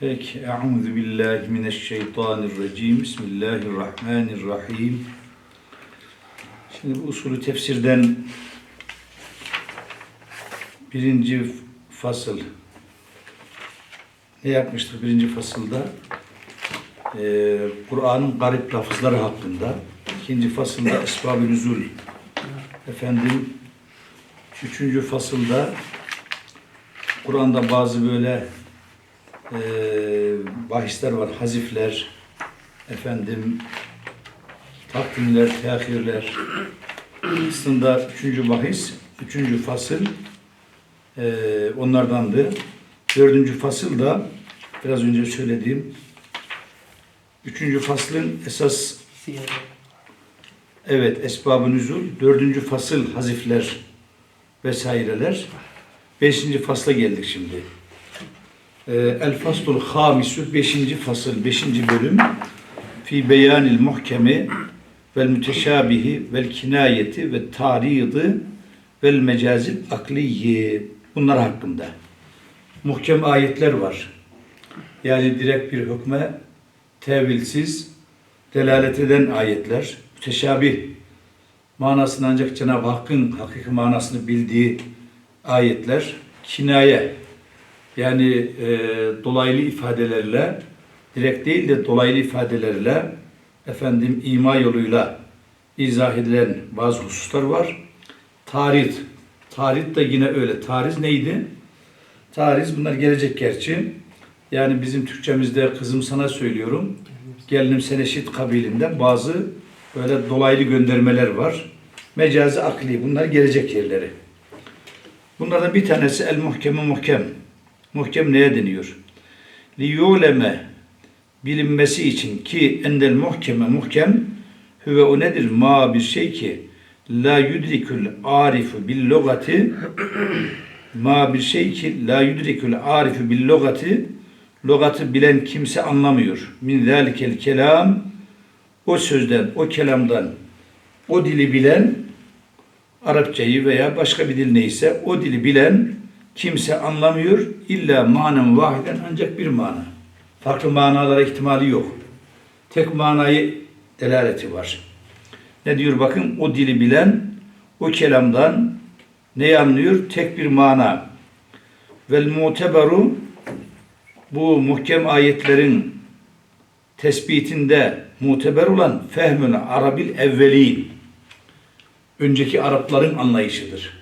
Peki, Euzu billahi mineşşeytanirracim. Bismillahirrahmanirrahim. Şimdi bu usulü tefsirden birinci fasıl ne yapmıştık birinci fasılda? Ee, Kur'an'ın garip lafızları hakkında. İkinci fasılda esbab-ı nüzul. Efendim, üçüncü fasılda Kur'an'da bazı böyle e, bahisler var, hazifler, efendim, takdimler, tehirler. Aslında üçüncü bahis, üçüncü fasıl e, onlardandı. Dördüncü fasıl da biraz önce söylediğim üçüncü faslın esas evet esbab-ı nüzul, dördüncü fasıl hazifler vesaireler. Beşinci fasla geldik şimdi. Ee, El faslul hamisu, beşinci fasıl, beşinci bölüm. Fi beyanil muhkemi vel müteşabihi vel kinayeti ve taridi vel mecazil akliyi. Bunlar hakkında. Muhkem ayetler var. Yani direkt bir hükme tevilsiz delalet eden ayetler. Müteşabih manasını ancak Cenab-ı Hakk'ın hakiki manasını bildiği ayetler. Kinaye yani e, dolaylı ifadelerle direkt değil de dolaylı ifadelerle efendim ima yoluyla izah edilen bazı hususlar var. Tarit. Tarit de yine öyle. Tariz neydi? Tariz bunlar gelecek gerçi. Yani bizim Türkçemizde kızım sana söylüyorum. Gelinim sen eşit kabilinden bazı böyle dolaylı göndermeler var. Mecazi akli bunlar gelecek yerleri. Bunlardan bir tanesi el muhkemi muhkem. Muhkem neye deniyor? Li yuleme bilinmesi için ki endel muhkeme muhkem hüve o nedir? Ma bir şey ki la yudrikül arifu bil lugati ma bir şey ki la yudrikül arifu bil lugati lugatı bilen kimse anlamıyor. Min zalikel kelam o sözden, o kelamdan o dili bilen Arapçayı veya başka bir dil neyse o dili bilen kimse anlamıyor. İlla manen vahiden ancak bir mana. Farklı manalara ihtimali yok. Tek manayı delaleti var. Ne diyor bakın o dili bilen o kelamdan neyi anlıyor? Tek bir mana. Vel muteberu bu muhkem ayetlerin tespitinde muteber olan fehmün arabil evvelin önceki Arapların anlayışıdır.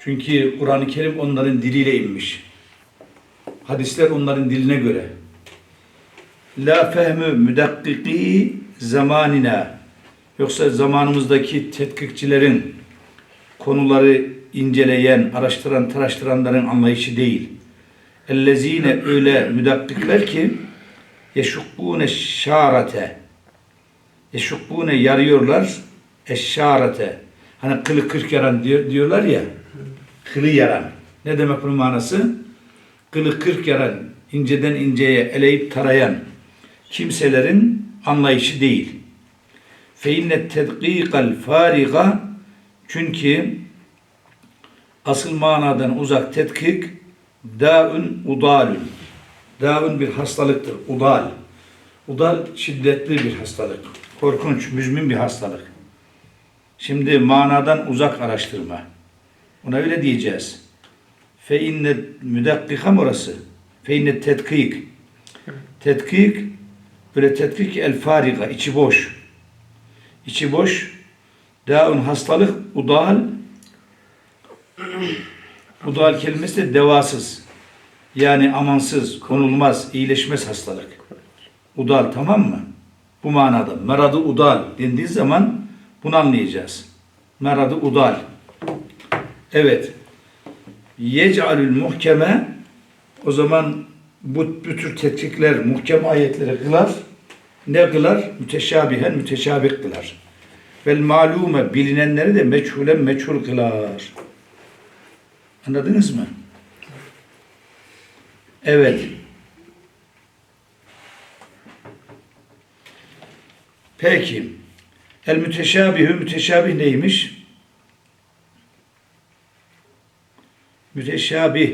Çünkü Kur'an-ı Kerim onların diliyle inmiş. Hadisler onların diline göre. La fehmü müdakkiki zamanina yoksa zamanımızdaki tetkikçilerin konuları inceleyen, araştıran, taraştıranların anlayışı değil. Ellezine öyle müdakkikler ki yeşukkune şarate yeşukkune yarıyorlar eşşarete hani kılı kırk yaran diyor, diyorlar ya kılı yaran. Ne demek bunun manası? Kılı kırk yaran, inceden inceye eleyip tarayan kimselerin anlayışı değil. Fe inne tedkikal fariga çünkü asıl manadan uzak tetkik daun udalun. Daun bir hastalıktır. Udal. Udal şiddetli bir hastalık. Korkunç, müzmin bir hastalık. Şimdi manadan uzak araştırma. Ona öyle diyeceğiz. Fe inne müdakkika mı orası? Fe inne tetkik. Tetkik böyle tetkik el fariga, içi boş. İçi boş. Daun hastalık, udal. Udal kelimesi de devasız. Yani amansız, konulmaz, iyileşmez hastalık. Udal tamam mı? Bu manada. Meradı udal dendiği zaman bunu anlayacağız. Meradı udal. Evet. Yec'alül muhkeme o zaman bu, bu tür tetkikler muhkem ayetleri kılar. Ne kılar? Müteşabihen müteşabih kılar. Vel malume bilinenleri de meçhulen meçhul kılar. Anladınız mı? Evet. Peki. El müteşabihü müteşabih neymiş? Müteşabih.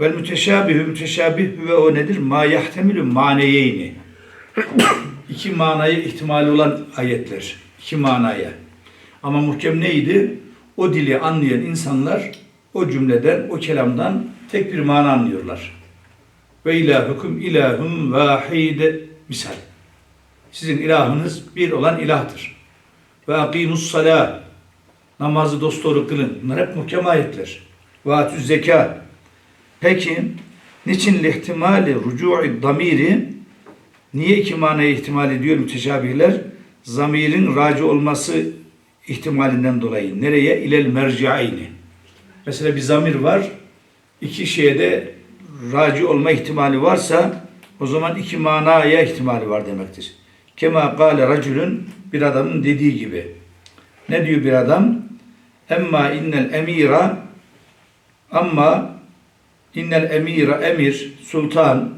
Vel müteşabihü müteşabih ve o nedir? Ma yahtemilü maneyeyni. İki manayı ihtimali olan ayetler. İki manaya. Ama muhkem neydi? O dili anlayan insanlar o cümleden, o kelamdan tek bir mana anlıyorlar. Ve ilahukum ilahun vahide misal. Sizin ilahınız bir olan ilahtır. Ve akimus salah. Namazı dosdoğru kılın. Bunlar hep muhkem ayetler. Ve zeka. Peki, niçin lihtimali rucu'i damiri niye iki manaya ihtimal ediyor müteşabihler? Zamirin raci olması ihtimalinden dolayı. Nereye? İlel merci'ayni. Mesela bir zamir var. iki şeye de raci olma ihtimali varsa o zaman iki manaya ihtimali var demektir. Kema kâle racülün bir adamın dediği gibi. Ne diyor bir adam? Emma innel emira ama innel emira emir, sultan,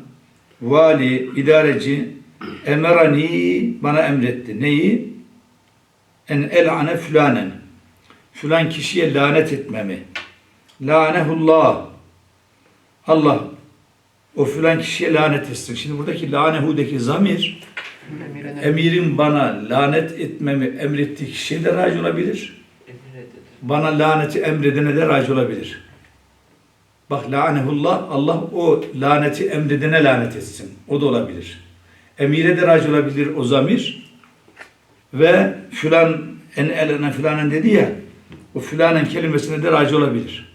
vali, idareci emerani bana emretti. Neyi? En el'ane fülanen. Fülan kişiye lanet etmemi. Lanehullah. Allah o filan kişiye lanet etsin. Şimdi buradaki lanehudeki zamir emirin bana lanet etmemi emrettiği kişiye de raci olabilir. Bana laneti emredene de raci olabilir. Bak lanehullah Allah o laneti emredene lanet etsin. O da olabilir. Emire de raci olabilir o zamir. Ve filan en elene filanen dedi ya o filanen kelimesine de raci olabilir.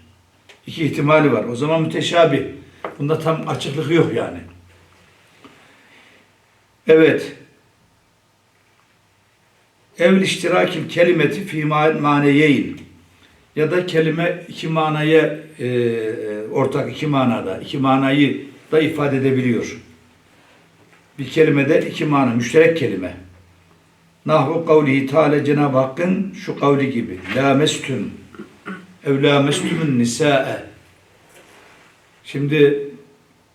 İki ihtimali var. O zaman müteşabih. Bunda tam açıklık yok yani. Evet. Evl iştirakil kelimeti fi ma- maneyeyn ya da kelime iki manaya e, ortak iki manada iki manayı da ifade edebiliyor. Bir kelimede iki mana müşterek kelime. Nahvu kavlihi Teala Cenab-ı Hakk'ın şu kavli gibi. La mestüm ev la mestümün nisa'e Şimdi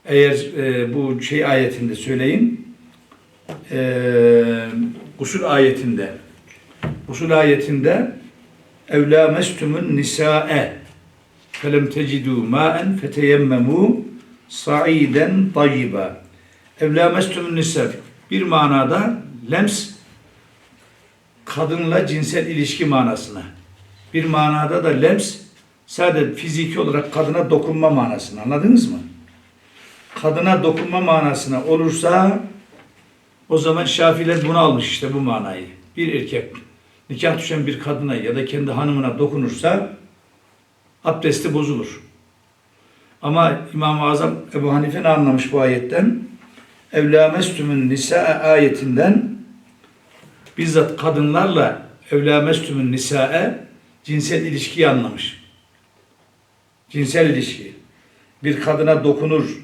eğer e, bu şey ayetinde söyleyeyim e, usul ayetinde usul ayetinde evlâ mestümün nisâe. Felem tecidû mâen feteyemmemû sa'iden tayyiba evlâ mestümün nisâ. Bir manada lems kadınla cinsel ilişki manasına. Bir manada da lems sadece fiziki olarak kadına dokunma manasına. Anladınız mı? Kadına dokunma manasına olursa o zaman Şafiler bunu almış işte bu manayı. Bir erkek nikah düşen bir kadına ya da kendi hanımına dokunursa abdesti bozulur. Ama İmam-ı Azam Ebu Hanife ne anlamış bu ayetten? Evlâ mestümün nisa ayetinden bizzat kadınlarla evlâ mestümün nisa'e cinsel ilişkiyi anlamış. Cinsel ilişki. Bir kadına dokunur,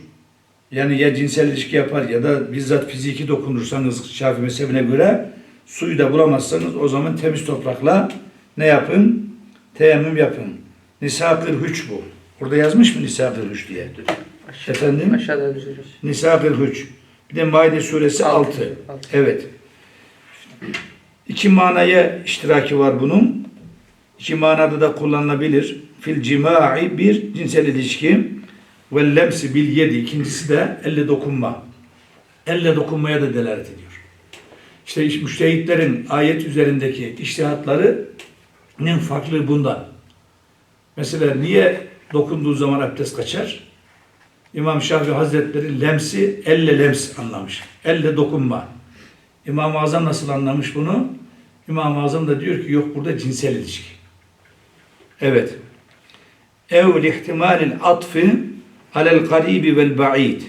yani ya cinsel ilişki yapar ya da bizzat fiziki dokunursanız Şafii mezhebine göre suyu da bulamazsanız o zaman temiz toprakla ne yapın? Teyemmüm yapın. Nisa 43 bu. Burada yazmış mı Nisa 43 diye? Aşağı, Efendim? Aşağıda düzülür. Nisa 43. Bir de Maide suresi 6. Altı. Altı. Evet. İki manaya iştiraki var bunun. İki manada da kullanılabilir. Fil cima'i bir cinsel ilişki ve lemsi bil yedi ikincisi de elle dokunma. Elle dokunmaya da delalet ediyor. İşte iş- müştehitlerin ayet üzerindeki iştihatlarının farklı bundan. Mesela niye dokunduğu zaman abdest kaçar? İmam Şafii Hazretleri lemsi elle lems anlamış. Elle dokunma. İmam-ı Azam nasıl anlamış bunu? İmam-ı Azam da diyor ki yok burada cinsel ilişki. Evet. Ev ihtimalil atfi alel garibi vel ba'id.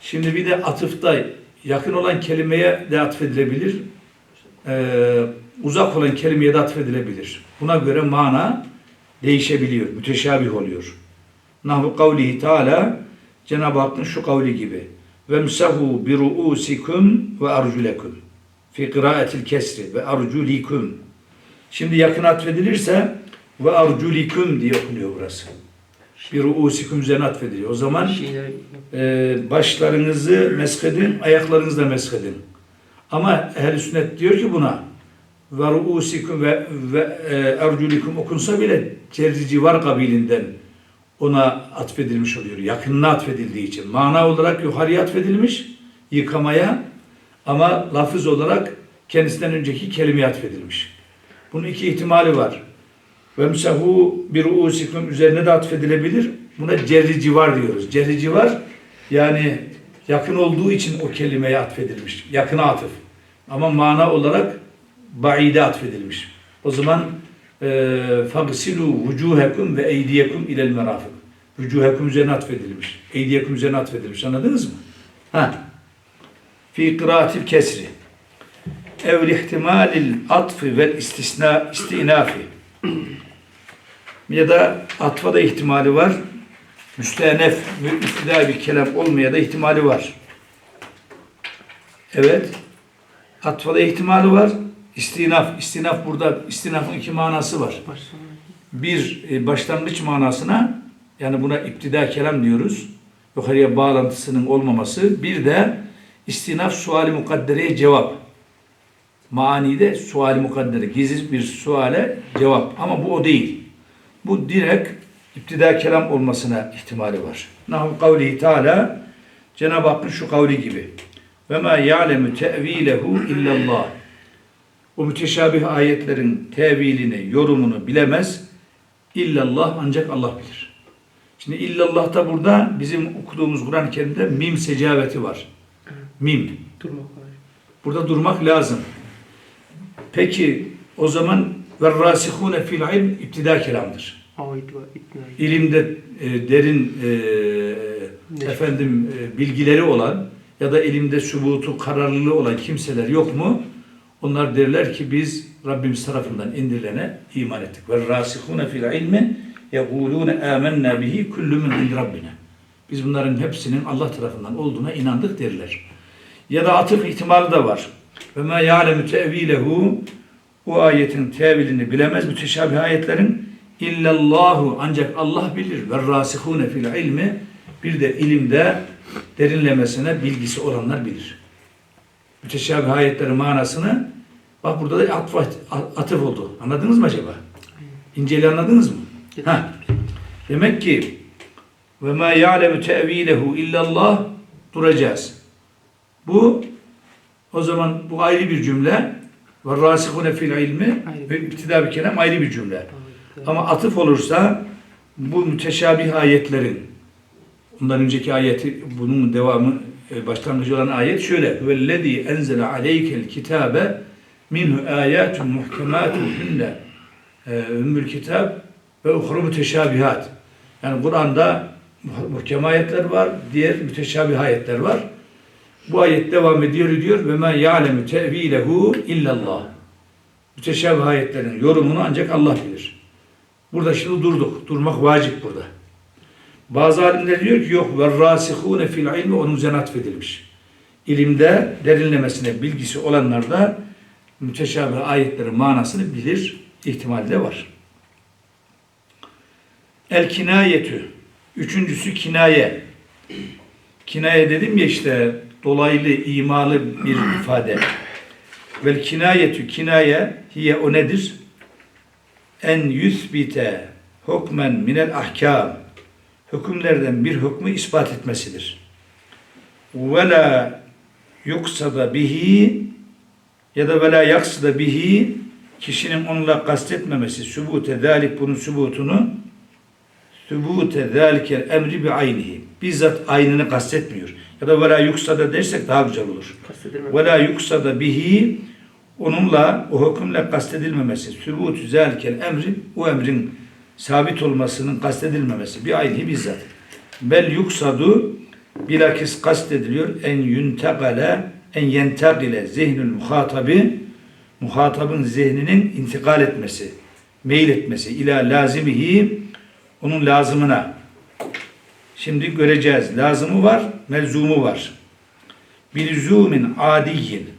Şimdi bir de atıfta yakın olan kelimeye de atfedilebilir. Ee, uzak olan kelimeye de atfedilebilir. Buna göre mana değişebiliyor, müteşabih oluyor. Nahvu kavlihi Teala Cenab-ı Hakk'ın şu kavli gibi. Vemsahu bi ruusikum ve arjulekum. Fi kıraatil kesri ve arjulikum. Şimdi yakın atfedilirse ve arjulikum diye okunuyor burası. Bir ruusikum üzerine atfediliyor. O zaman e, başlarınızı meshedin, ayaklarınızı da meshedin. Ama ehl sünnet diyor ki buna ve ruusikum ve, ve e, erculikum okunsa bile cerri civar kabilinden ona atfedilmiş oluyor. Yakınına atfedildiği için. Mana olarak yukarıya atfedilmiş, yıkamaya ama lafız olarak kendisinden önceki kelimeye atfedilmiş. Bunun iki ihtimali var. Vemsahu bir usikum üzerine de atfedilebilir. Buna cerri civar diyoruz. Cerri civar yani yakın olduğu için o kelimeye atfedilmiş. Yakına atıf. Ama mana olarak baide atfedilmiş. O zaman e, fagsilu vucuhekum ve eydiyekum ilel merafik. Vucuhekum üzerine atfedilmiş. Eydiyekum üzerine atfedilmiş. Anladınız mı? Ha. Fi kıraatil kesri. Ev ihtimalil atfı ve istisna istinafi. Ya da atfa da ihtimali var. Müstenef, müftida bir kelam olmaya da ihtimali var. Evet. Atfa da ihtimali var. İstinaf, istinaf burada, istinafın iki manası var. Bir e, başlangıç manasına, yani buna iptida kelam diyoruz. Yukarıya bağlantısının olmaması. Bir de istinaf suali mukaddereye cevap. Manide suali mukaddere, gizli bir suale cevap. Ama bu o değil. Bu direkt iptida kelam olmasına ihtimali var. Nahu kavlihi Teala Cenab-ı Hakk'ın şu kavli gibi. Ve ma ya'lemu te'vilehu illallah. Bu müteşabih ayetlerin tevilini, yorumunu bilemez. İllallah ancak Allah bilir. Şimdi illallah da burada bizim okuduğumuz Kur'an-ı Kerim'de mim secaveti var. Mim. Durmak. Burada durmak lazım. Peki o zaman ve rasihune fil ilm iptida kelamdır. İlimde e, derin e, efendim e, bilgileri olan ya da ilimde sübutu kararlılığı olan kimseler yok mu? Onlar derler ki biz Rabbimiz tarafından indirilene iman ettik. Ve rasihune fil ilmi yekulune amennâ bihi kullu min indi rabbina. Biz bunların hepsinin Allah tarafından olduğuna inandık derler. Ya da atıf ihtimali de var. Ve ma ya'lemu tevilehu o ayetin tevilini bilemez müteşabih ayetlerin illallahu ancak Allah bilir ve rasihune fil ilmi bir de ilimde derinlemesine bilgisi olanlar bilir. Müteşabih ayetlerin manasını bak burada da atf, atıf oldu. Anladınız mı acaba? İnceli anladınız mı? Ha. Demek ki ve ma ya'lemu tevilehu illallah duracağız. Bu o zaman bu ayrı bir cümle. Ve rasihune fil ilmi ve iptida bir kelam ayrı bir cümle. Ama atıf olursa bu müteşabih ayetlerin ondan önceki ayeti bunun devamı e, başlangıcı olan ayet şöyle vellezî enzele aleykel kitabe minhu ayatun muhkematun hunne e, ümmül kitab ve uhru müteşabihat. Yani Kur'an'da muh- muhkem ayetler var diğer müteşabih ayetler var. Bu ayet devam ediyor diyor ve ma ya'lemu tevilehu illallah müteşabih ayetlerin yorumunu ancak Allah bilir Burada şimdi durduk. Durmak vacip burada. Bazı alimler diyor ki yok ve rasihune fil ilmi onun üzerine atfedilmiş. İlimde derinlemesine bilgisi olanlar da müteşabih ayetlerin manasını bilir ihtimali de var. El kinayetü. Üçüncüsü kinaye. Kinaye dedim ya işte dolaylı, imalı bir ifade. Vel kinayetü kinaye hiye o nedir? En yüzbite hukmen minel ahkam hükümlerden bir hükmü ispat etmesidir. Ve la yuksada bihi ya da ve la yaksada bihi kişinin onunla kastetmemesi sübute zalik bunun sübutunu sübute zalikel emri bi aynihi bizzat aynını kastetmiyor. Ya da ve la yuksada dersek daha güzel olur. Ve la yuksada bihi onunla o hükümle kastedilmemesi. Sübut zelkel emri o emrin sabit olmasının kastedilmemesi. Bir ayni bizzat. Bel yuksadu bilakis kastediliyor en yuntegale en yentegile zihnül muhatabi muhatabın zihninin intikal etmesi, meyil etmesi ila lazimihi onun lazımına. Şimdi göreceğiz. Lazımı var, melzumu var. Bilzumin adiyin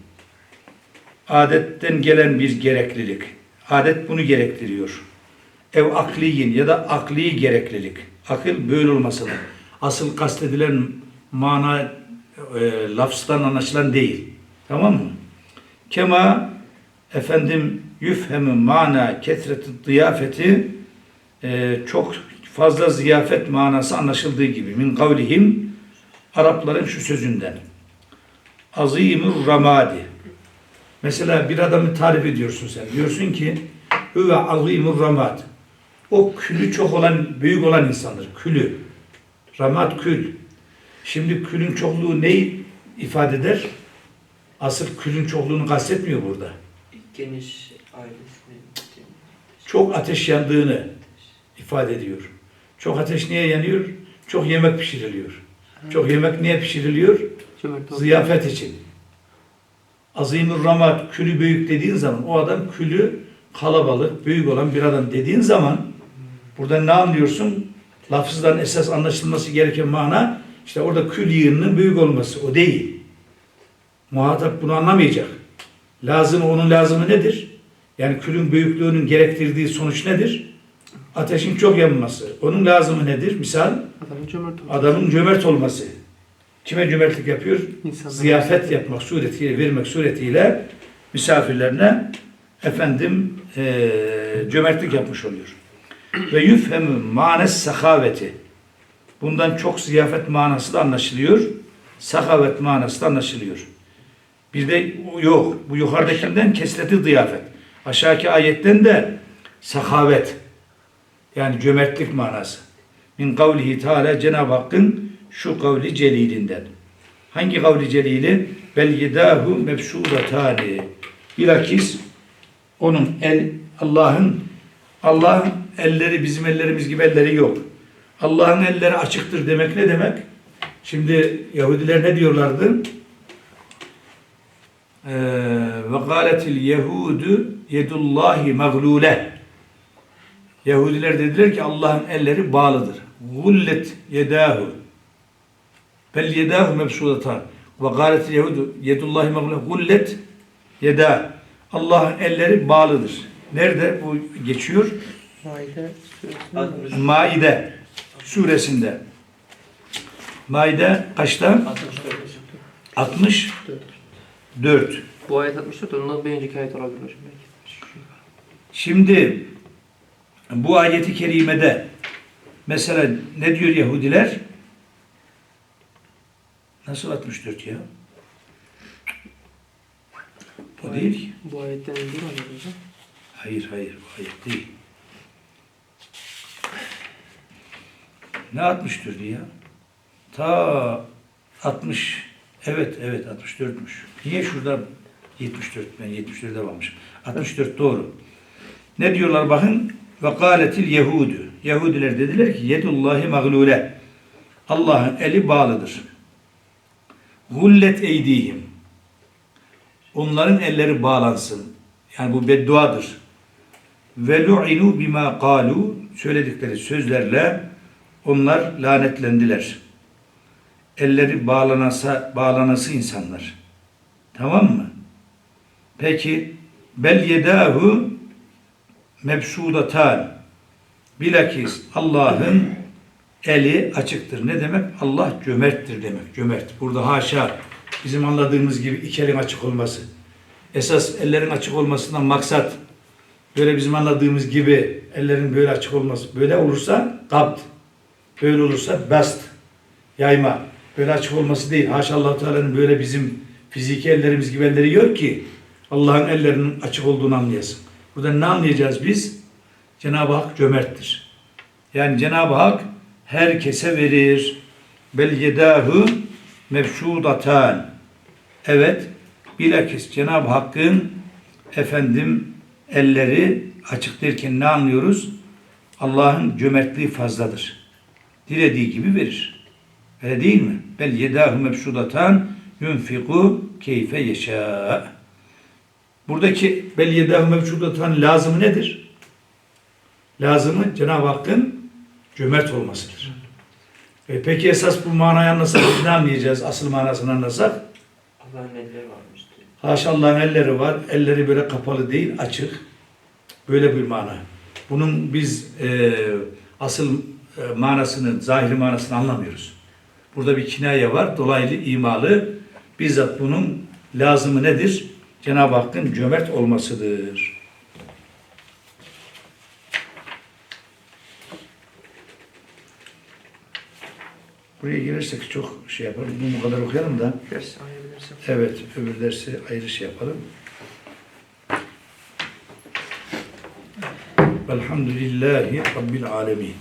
adetten gelen bir gereklilik. Adet bunu gerektiriyor. Ev akliyin ya da akli gereklilik. Akıl böyle olmasını. Asıl kastedilen mana e, lafzdan anlaşılan değil. Tamam mı? Kema efendim yüfhemü mana kesreti ziyafeti e, çok fazla ziyafet manası anlaşıldığı gibi min kavlihim Arapların şu sözünden azimur ramadi mesela bir adamı tarif ediyorsun sen diyorsun ki huve azimur ramad o külü çok olan büyük olan insandır külü ramad kül şimdi külün çokluğu neyi ifade eder asıl külün çokluğunu kastetmiyor burada Geniş ailesinin çok ateş yandığını ifade ediyor. Çok ateş niye yanıyor? Çok yemek pişiriliyor. Çok yemek niye pişiriliyor? Ziyafet için. Azimur ramat, külü büyük dediğin zaman o adam külü kalabalık, büyük olan bir adam dediğin zaman burada ne anlıyorsun? Lafızdan esas anlaşılması gereken mana işte orada kül yığınının büyük olması. O değil. Muhatap bunu anlamayacak. Lazım onun lazımı nedir? Yani külün büyüklüğünün gerektirdiği sonuç nedir? Ateşin çok yanması. Onun lazımı nedir? Misal Adamın cömert oldu. adamın cömert olması. Kime cömertlik yapıyor? İnsanlara Ziyafet yapmak suretiyle, vermek suretiyle misafirlerine efendim eee cömertlik yapmış oluyor. Ve yüfhemü manes sahaveti. Bundan çok ziyafet manası da anlaşılıyor. Sahavet manası da anlaşılıyor. Bir de yok. Bu yukarıdakinden kesleti ziyafet. Aşağıki ayetten de sahavet. Yani cömertlik manası. Min kavlihi Teala Cenab-ı Hakk'ın şu kavli celilinden. Hangi kavli celili? Bel yedahu mebsudatani. Bilakis onun el Allah'ın Allah'ın elleri bizim ellerimiz gibi elleri yok. Allah'ın elleri açıktır demek ne demek? Şimdi Yahudiler ne diyorlardı? Ee, Ve gâletil yehudu yedullahi mağlule. Yahudiler dediler ki Allah'ın elleri bağlıdır. Gullet yedahu. Bel yedahu mebsudatan. Ve gâletil yehudu yedullahi mağlule. Gullet yeda. Allah'ın elleri bağlıdır. Nerede bu geçiyor? Maide suresinin Maide suresinde. Maide kaçta? 64. 64. Bu ayet 64. Ondan bir önceki ayet olabilir hocam. Şimdi bu ayeti kerimede mesela ne diyor Yahudiler? Nasıl 64 ya? O değil ki. Bu ayetten indir hocam? Hayır hayır bu ayet değil. Ne 64 ya? Ta 60 evet evet 64'müş. Niye şurada 74 ben 74'de varmışım. 64 doğru. Ne diyorlar bakın? Ve kâletil yehudu. Yahudiler dediler ki yedullahi mağlule. Allah'ın eli bağlıdır. Gullet eydihim. Onların elleri bağlansın. Yani bu bedduadır. Ve lu'inu bima kalu söyledikleri sözlerle onlar lanetlendiler. Elleri bağlanasa bağlanası insanlar. Tamam mı? Peki bel yedahu mebsudatan bilakis Allah'ın eli açıktır. Ne demek? Allah cömerttir demek. Cömert. Burada haşa bizim anladığımız gibi iki elin açık olması. Esas ellerin açık olmasından maksat böyle bizim anladığımız gibi ellerin böyle açık olması. Böyle olursa kabd. Böyle olursa bast. Yayma. Böyle açık olması değil. Haşa allah Teala'nın böyle bizim fiziki ellerimiz gibi elleri yok ki Allah'ın ellerinin açık olduğunu anlayasın. Burada ne anlayacağız biz? Cenab-ı Hak cömerttir. Yani Cenab-ı Hak herkese verir. Bel yedahu mebsudatan. Evet, bilakis Cenab-ı Hakk'ın efendim elleri açık derken ne anlıyoruz? Allah'ın cömertliği fazladır. Dilediği gibi verir. Öyle değil mi? Bel yedahu mebsudatan yunfiku keyfe yeşâ. Buradaki bel yedahu mebsudatan lazımı nedir? Lazımı Cenab-ı Hakk'ın cömert olmasıdır. E peki esas bu manayı anlasak ne anlayacağız? Asıl manasını anlasak Allah'ın elleri varmış. Haşa Allah'ın elleri var. Elleri böyle kapalı değil, açık. Böyle bir mana. Bunun biz e, asıl e, manasını, zahiri manasını anlamıyoruz. Burada bir kinaye var. Dolaylı imalı. Bizzat bunun lazımı nedir? Cenab-ı Hakk'ın cömert olmasıdır. Buraya girersek çok şey yaparız. Bunu bu kadar okuyalım da. Ders. Evet, öbür dersi ayrı şey yapalım. Velhamdülillahi Rabbil alemin.